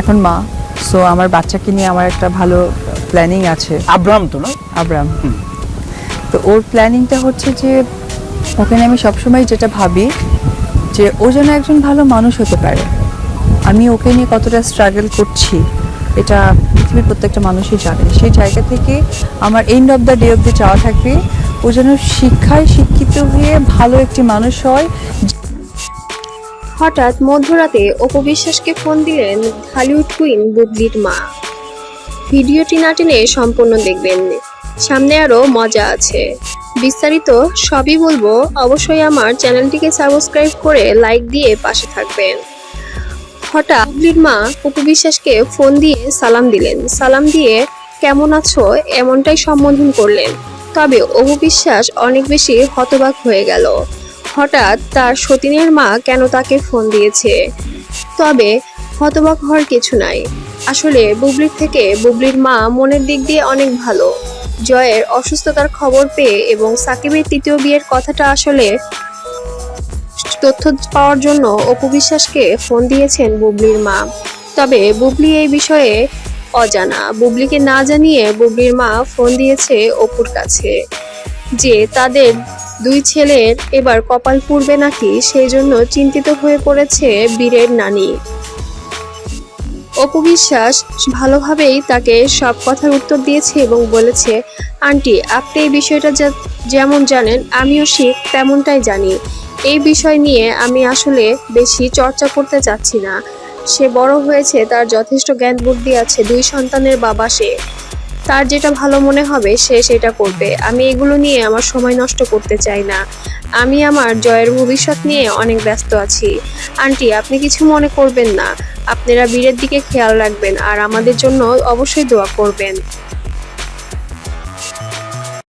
এখন মা। সো আমার বাচ্চাকে নিয়ে আমার একটা ভালো প্ল্যানিং আছে। আব্রাম তো না? আব্রাম তো ওর প্ল্যানিংটা হচ্ছে যে ওখানে আমি সবসময় যেটা ভাবি যে ও যেন একজন ভালো মানুষ হতে পারে। আমি ওকে নিয়ে কতটা স্ট্রাগল করছি এটা পৃথিবীর প্রত্যেকটা মানুষই জানে। সেই জায়গা থেকে আমার end of the day of the চাওয়া থাকবে। ও যেন শিক্ষায় শিক্ষিত হয়ে ভালো একটি মানুষ হয় হঠাৎ মধ্যরাতে অপু বিশ্বাসকে ফোন দিলেন হলিউড কুইন বুবলির মা। ভিডিওটি না টেনে সম্পূর্ণ দেখবেন। সামনে আরও মজা আছে। বিস্তারিত সবই বলব, অবশ্যই আমার চ্যানেলটিকে সাবস্ক্রাইব করে লাইক দিয়ে পাশে থাকবেন। হঠাৎ বুবলির মা অপু বিশ্বাসকে ফোন দিয়ে সালাম দিলেন। সালাম দিয়ে, কেমন আছো? এমনটাই সম্বোধন করলেন। তবে অপু বিশ্বাস অনেক বেশি হতবাক হয়ে গেল। হঠাৎ তার সতীনের মা কেন তাকে ফোন দিয়েছে? তবে হতবাক হওয়ার কিছু নাই। আসলে বুবলির থেকে বুবলির মা মনের দিক দিয়ে অনেক ভালো। জয়ের অসুস্থতার খবর পেয়ে এবং সাকিবের তৃতীয় বিয়ের কথাটা আসলে তথ্য পাওয়ার জন্য অপু বিশ্বাসকে ফোন দিয়েছেন বুবলির মা। তবে বুবলি এই বিষয়ে অজানা। বুবলিকে না জানিয়ে বুবলির মা ফোন দিয়েছে অপুর কাছে, যে তাদের দুই ছেলের এবার কপাল পুড়বে নাকি সেই জন্য চিন্তিত হয়ে পড়েছে বীরের নানি। অপু বিশ্বাস ভালোভাবেই তাকে সব কথার উত্তর দিয়েছে এবং বলেছে, আন্টি, আপনি এই বিষয়টা যেমন জানেন, আমিও শিখ তেমনটাই জানি। এই বিষয় নিয়ে আমি আসলে বেশি চর্চা করতে চাচ্ছি না। সে বড় হয়েছে, তার যথেষ্ট জ্ঞান বুদ্ধি আছে, দুই সন্তানের বাবা সে। তার যেটা ভালো মনে হবে, সে সেটা করবে। আমি এগুলো নিয়ে আমার সময় নষ্ট করতে চাই না। আমি আমার জয়ের ভবিষ্যৎ নিয়ে অনেক ব্যস্ত আছি। আন্টি, আপনি কিছু মনে করবেন না। আপনারা বীরের দিকে খেয়াল রাখবেন আর আমাদের জন্য অবশ্যই দোয়া করবেন।